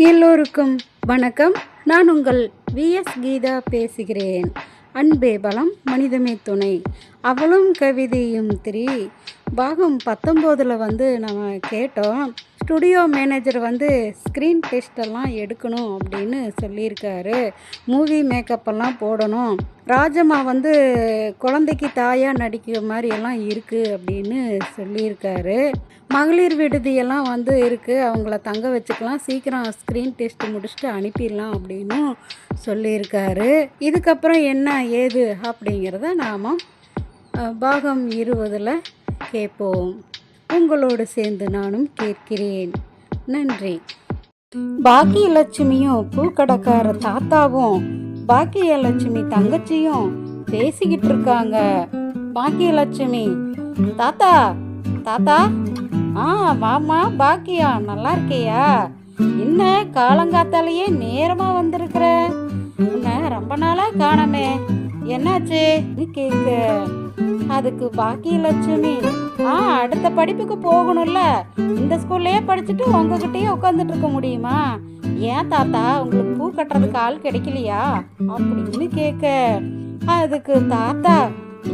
எல்லோருக்கும் வணக்கம். நான் உங்கள் விஎஸ் கீதா பேசுகிறேன். அன்பே பலம் மனிதமே துணை. அவளும் கவிதையும் த்ரீ. பாகம் பத்தொம்போதில் வந்து நம்ம கேட்டோம். ஸ்டுடியோ மேனேஜர் வந்து ஸ்க்ரீன் டெஸ்டெல்லாம் எடுக்கணும் அப்படின்னு சொல்லியிருக்காரு. மூவி மேக்கப்பெல்லாம் போடணும். ராஜம்மா வந்து குழந்தைக்கு தாயாக நடிக்கிற மாதிரி எல்லாம் இருக்குது அப்படின்னு சொல்லியிருக்காரு. மகளிர் விடுதியெல்லாம் வந்து இருக்குது அவங்கள தங்க வச்சுக்கலாம். சீக்கிரம் ஸ்க்ரீன் டெஸ்ட் முடிச்சுட்டு அனுப்பிடலாம் அப்படின்னு சொல்லியிருக்காரு. இதுக்கப்புறம் என்ன ஏது அப்படிங்கிறத நாம் பாகம் இருபதில் கேட்போம். உங்களோடு சேர்ந்து நானும் கேட்கிறேன். நன்றி. பாக்கியலட்சுமியும் பூக்கடைக்கார தாத்தாவும் பாக்கியலட்சுமி தங்கச்சியும் பேசிக்கிட்டு இருக்காங்க. பாக்கியலட்சுமி தாத்தா தாத்தா ஆ மாமா பாக்கியா நல்லா இருக்கியா? என்ன காலங்காத்தாலேயே நேரமா வந்திருக்கிற? உன்னை ரொம்ப நாளா காணமே. என்னாச்சு? நீ கேக்க அதுக்கு பாக்கியலட்சுமி ஆ அடுத்த படிப்புக்கு போகணும்ல. இந்த ஸ்கூல்லையே படிச்சுட்டு உங்ககிட்டயே உட்காந்துட்டு இருக்க முடியுமா? ஏன் தாத்தா உங்களுக்கு பூ கட்டுறதுக்கு ஆள் கிடைக்கலையா? அப்படின்னு கேட்க அதுக்கு தாத்தா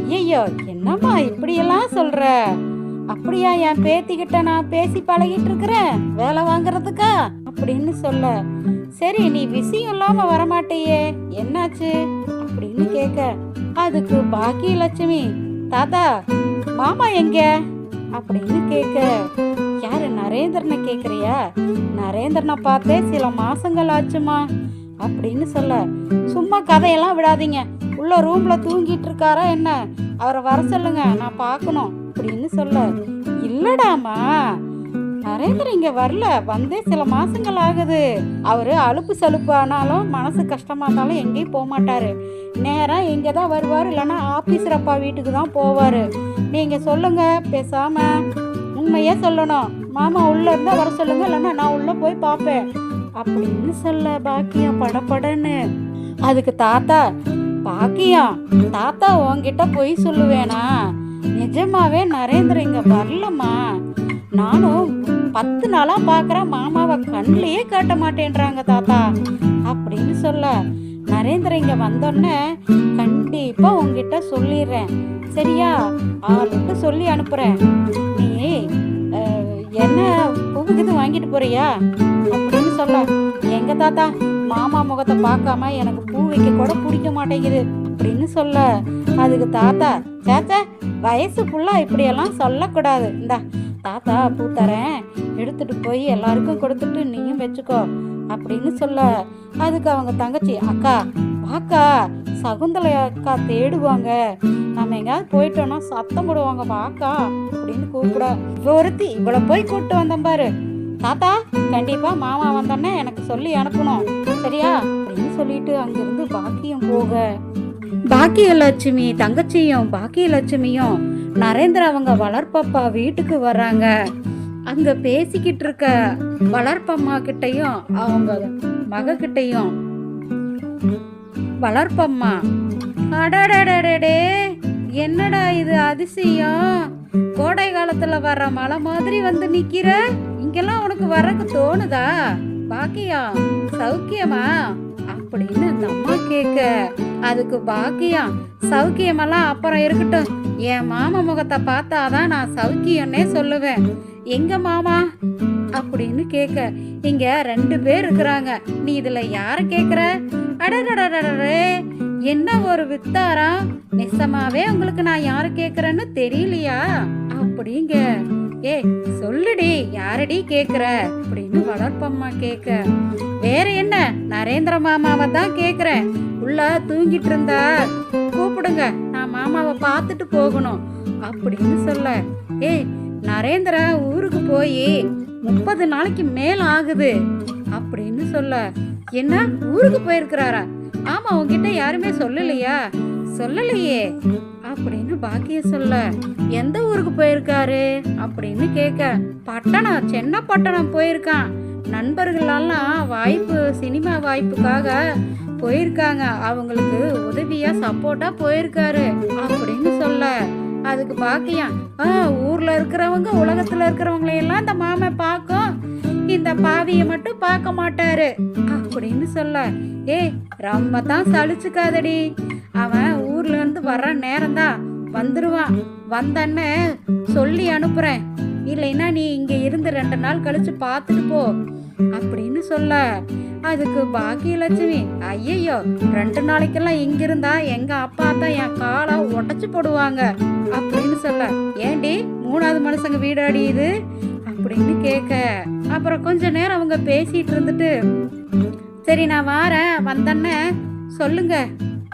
ஐயோ என்னம்மா இப்படியெல்லாம் சொல்ற? அப்படியா என் பேத்திக்கிட்ட நான் பேசி பழகிட்டு இருக்கிறேன். வேலை வாங்குறதுக்கா? அப்படின்னு சொல்ல. சரி நீ விஷயம் இல்லாம வரமாட்டேயே. என்னாச்சு? அப்படின்னு கேட்க அதுக்கு பாக்கியலட்சுமி தாத்தா மாமா எங்க? அப்படின்னு கேட்க யாரு நரேந்திரனை கேக்குறியா? நரேந்திரனை பார்த்தே சில மாசங்கள் ஆச்சுமா? அப்படின்னு சொல்ல சும்மா கதையெல்லாம் விடாதீங்க. உள்ள ரூம்ல தூங்கிட்டு இருக்காரா என்ன? அவரை வர சொல்லுங்க நான் பார்க்கணும். அப்படின்னு சொல்ல இல்லடாமா. நரேந்திரன் இங்க வரல. வந்தே சில மாசங்கள் ஆகுது. அவரு அலுப்பு சலுப்பு ஆனாலும் மனசு கஷ்டமா இருந்தாலும் எங்கேயும் போக மாட்டாரு. நேரா இங்க தான் வருவார். இல்லைன்னா ஆபீசர் அப்பா வீட்டுக்கு தான் போவாரு. நீங்க சொல்லுங்க. பேசாம உண்மையே சொல்லணும். மாமா உள்ள இருந்தா வர சொல்லுங்க. இல்லைன்னா நான் உள்ள போய் பார்ப்பேன். அப்படின்னு சொல்ல பாக்கியம் படபடன்னு. அதுக்கு தாத்தா பாக்கியம் தாத்தா உன்கிட்ட பொய் சொல்லுவேனா? நிஜமாவே நரேந்திர இங்க வரலம்மா. நானும் பத்து நாளா பார்க்குறேன் மாமாவை கண்ணிலேயே காட்ட மாட்டேன்றாங்க தாத்தா. அப்படின்னு சொல்ல நரேந்திர இங்க வந்தோடனே கண்டிப்பா உங்ககிட்ட சொல்லிடுறேன். சரியா? ஆளுக்கு சொல்லி அனுப்புறேன். நீ என்ன பூவுக்கு வாங்கிட்டு போறியா? அப்படின்னு சொல்ல எங்க தாத்தா மாமா முகத்தை பார்க்காம எனக்கு பூ வைக்க கூட பிடிக்க மாட்டேங்குது. அப்படின்னு சொல்ல அதுக்கு தாத்தா சேச்சா வயசு ஃபுல்லா இப்படியெல்லாம் சொல்லக்கூடாது. இந்தா தாத்தா பூ தரேன். எடுத்துட்டு போய் எல்லாருக்கும் கொடுத்துட்டு நீயும் வச்சுக்கோ அப்படின்னு சொல்ல. அதுக்கு அவங்க தங்கச்சி அக்கா வாக்கா சகுந்தலை அக்கா தேடுவாங்க. நம்ம எங்கேயாவது போயிட்டோம்னா சத்தம் போடுவாங்க வாக்கா அப்படின்னு கூப்பிட. ஒருத்தி இவ்வளோ போய் கூப்பிட்டு வந்தேன் பாரு. தாத்தா கண்டிப்பாக மாமா வந்தோன்னே எனக்கு சொல்லி அனுப்பணும். சரியா? அப்படின்னு சொல்லிட்டு அங்கிருந்து பாக்கியம் போக. பாக்கியலட்சுமி தங்கச்சியும் பாக்கியலட்சுமியும் நரேந்திர அவங்க வளர்ப்பப்பா வீட்டுக்கு வர்றாங்க அங்க பேசிக்கிட்டு இருக்க வளர்ப்பம்மா கிட்டையும் அவங்க மக கிட்டையும் வளர்ப்பம்மா அடடடடே என்னடா இது அதிசயம்? கோடை காலத்துல வர்ற மழை மாதிரி வந்து நிக்கிற? இங்கெல்லாம் உனக்கு வரக்கு தோணுதா? பாக்கியம் சௌக்கியமா? அப்படின்னு அந்த அம்மா கேட்க அதுக்கு பாக்கியம் சௌக்கியமெல்லாம் அப்புறம் இருக்கட்டும். என் மாமா முகத்தை பார்த்தாதான் நான் சௌக்கியன்னே சொல்லுவேன். எங்க மாமா? அப்படின்னு கேட்க இங்க ரெண்டு பேர் இருக்கிறாங்க. நீ இதுல யார கேக்குற? அடடடடடே என்ன ஒரு வித்தாரம் நிசமாவே உங்களுக்கு நான் யாரு கேக்குறேன்னு தெரியலையா? அப்படிங்க. ஏ சொல்லுடி யாரடி கேக்குற? அப்படின்னு வளர்ப்பம்மா கேட்க வேற என்ன நரேந்திர மாமாவை தான் கேக்குறேன் உள்ள தூங்கிட்டு இருந்தா. கூப்பிடுங்க நான் மாமாவை பார்த்துட்டு போகணும் அப்படின்னு சொல்ல. ஏய் நரேந்திரா ஊருக்கு போய் முப்பது நாளைக்கு மேல ஆகுது அப்படின்னு சொல்ல. என்ன ஊருக்கு போயிருக்கிறாரா? ஆமா உன்கிட்ட யாருமே சொல்லலையா? சொல்லலையே. அப்படின்னு பாக்கிய சொல்ல எந்த ஊருக்கு போயிருக்காரு? அப்படின்னு கேட்க பட்டணம் சென்னை பட்டணம் போயிருக்கான். நண்பர்களெல்லாம் வாய்ப்பு சினிமா வாய்ப்புக்காக போயிருக்காங்க. அவங்களுக்கு உதவியா சப்போர்ட்டா போயிருக்காரு அப்படின்னு சொல்ல. அதுக்கு பாக்கியம் ஆ ஊர்ல இருக்கிறவங்க உலகத்துல இருக்கிறவங்களையெல்லாம் இந்த மாமன் பார்க்கும். இந்த பாவிய மட்டும் பார்க்க மாட்டாரு அப்படின்னு சொல்ல. ஏய் ரொம்ப தான் சலிச்சுக்காதடி. அவன் ஊர்ல இருந்து வர்ற நேரம்தான் வந்துருவான் வந்தன்னு சொல்லி அனுப்புறேன். இல்லைன்னா நீ இங்க இருந்து ரெண்டு நாள் கழிச்சு பார்த்துட்டு போ. அப்படின்னு சொல்ல. அதுக்கு பாக்கியலட்சுமி ஐயையோ ரெண்டு நாளைக்கெல்லாம் இங்கிருந்தா எங்க அப்பா தான் என் காலை உடச்சு போடுவாங்க. அப்படின்னு சொல்ல. ஏண்டி மூணாவது மனுஷங்க வீடாடி இது? அப்படின்னு கேட்க அப்புறம் கொஞ்ச நேரம் அவங்க பேசிட்டு இருந்துட்டு சரி நான் வாரேன். வந்தேன்னு சொல்லுங்க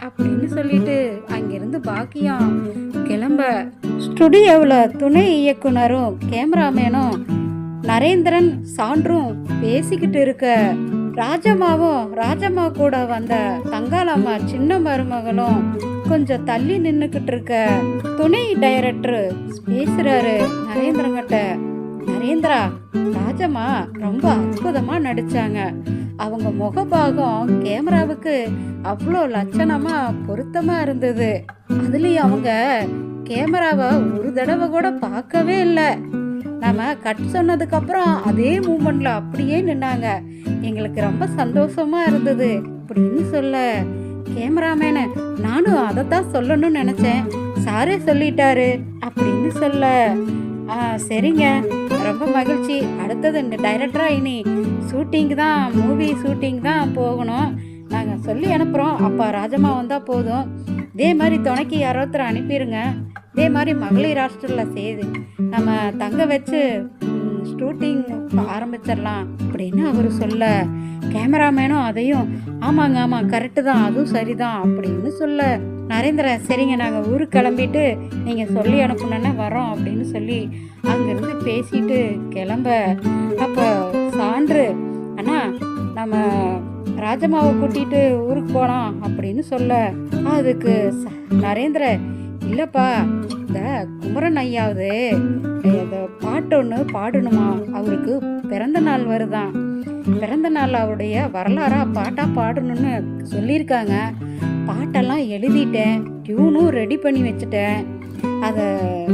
அப்படின்னு சொல்லிட்டு அங்கிருந்து பாக்கியம் கிளம்ப. ஸ்டுடியோவில் துணை இயக்குனரும் கேமராமேனும் நரேந்திரன் சான்றும் பேசிக்கிட்டு இருக்க. ராஜம்மாவும் ராஜம்மா கூட வந்த தங்காளம்மா சின்ன மருமகளும் கொஞ்சம் தள்ளி நின்றுக்கிட்டு இருக்க. துணை டைரக்டர் பேசுறாரு நரேந்திரங்கிட்ட நரேந்திரா ராஜம்மா ரொம்ப அற்புதமா நடிச்சாங்க. அவங்க முகபாகம் கேமராவுக்கு அவ்வளோ லட்சணமா பொருத்தமா இருந்தது. அதுலயும் அவங்க கேமராவை ஒரு தடவை கூட பார்க்கவே இல்லை. நம்ம கட் சொன்னதுக்கு அப்புறம் அதே மூமெண்ட்ல அப்படியே நின்னாங்க. எங்களுக்கு ரொம்ப சந்தோஷமா இருந்தது அப்படின்னு சொல்ல. கேமராமேன நானும் அதை தான் சொல்லணும்னு நினைச்சேன். சாரே சொல்லிட்டாரு அப்படின்னு சொல்ல. ஆ சரிங்க. ரொம்ப மகிழ்ச்சி. அடுத்தது இந்த இனி ஷூட்டிங் தான் மூவி ஷூட்டிங் தான் போகணும். நாங்கள் சொல்லி அனுப்புகிறோம் அப்பா ராஜம்மா வந்தால் போதும். இதே மாதிரி துணைக்கு யாரோத்தரை அனுப்பிடுங்க இதே மாதிரி மகளிர் ஹாஸ்டலில் செய்து நம்ம தங்க வச்சு ஷூட்டிங் ஆரம்பிச்சிடலாம் அப்படின்னு அவர் சொல்ல கேமராமேனும் அதையும் ஆமாங்க ஆமாம் கரெக்டு தான் அதுவும் சரிதான் அப்படின்னு சொல்ல நரேந்திர சரிங்க நாங்கள் ஊருக்கு கிளம்பிட்டு நீங்கள் சொல்லி அனுப்புனோன்னே வரோம் அப்படின்னு சொல்லி அங்கேருந்து பேசிட்டு கிளம்ப. அப்போ சான்று அண்ணா நம்ம ராஜம்மாவை கூட்டிட்டு ஊருக்கு போகலாம் அப்படின்னு சொல்ல அதுக்கு ச- நரேந்திர இல்லைப்பா இந்த குமரன் ஐயாவது இந்த பாட்டொன்று பாடணுமா? அவருக்கு பிறந்த நாள் வருதான். பிறந்த நாள் அவருடைய வரலாறாக பாட்டாக பாடணும்னு சொல்லியிருக்காங்க. பாட்டெல்லாம் எழுதிட்டேன் டியூனும் ரெடி பண்ணி வச்சுட்டேன். அதை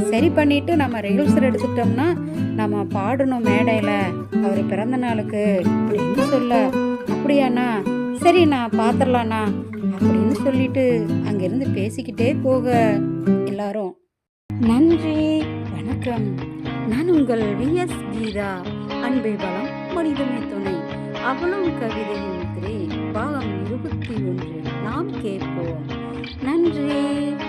சரி பண்ணிட்டு நம்ம ரிஹர்சல் எடுத்துட்டோம்னா நம்ம பாடணும் மேடையில். அவர் பிறந்த நாளுக்கு அப்படின்னு சொல்ல அப்படியாண்ணா? சரிண்ணா பார்த்துடலாண்ணா அப்படின்னு சொல்லிட்டு அங்கிருந்து பேசிக்கிட்டே போக எல்லாரும் நன்றி வணக்கம். நான் உங்கள் விஎஸ் கீதா அன்பை பலம் மனிதமே துணை. அவளும் கவிதையின் திரை பாகம் இருபத்தி ஒன்று. நாம் கேட்போம். நன்றி.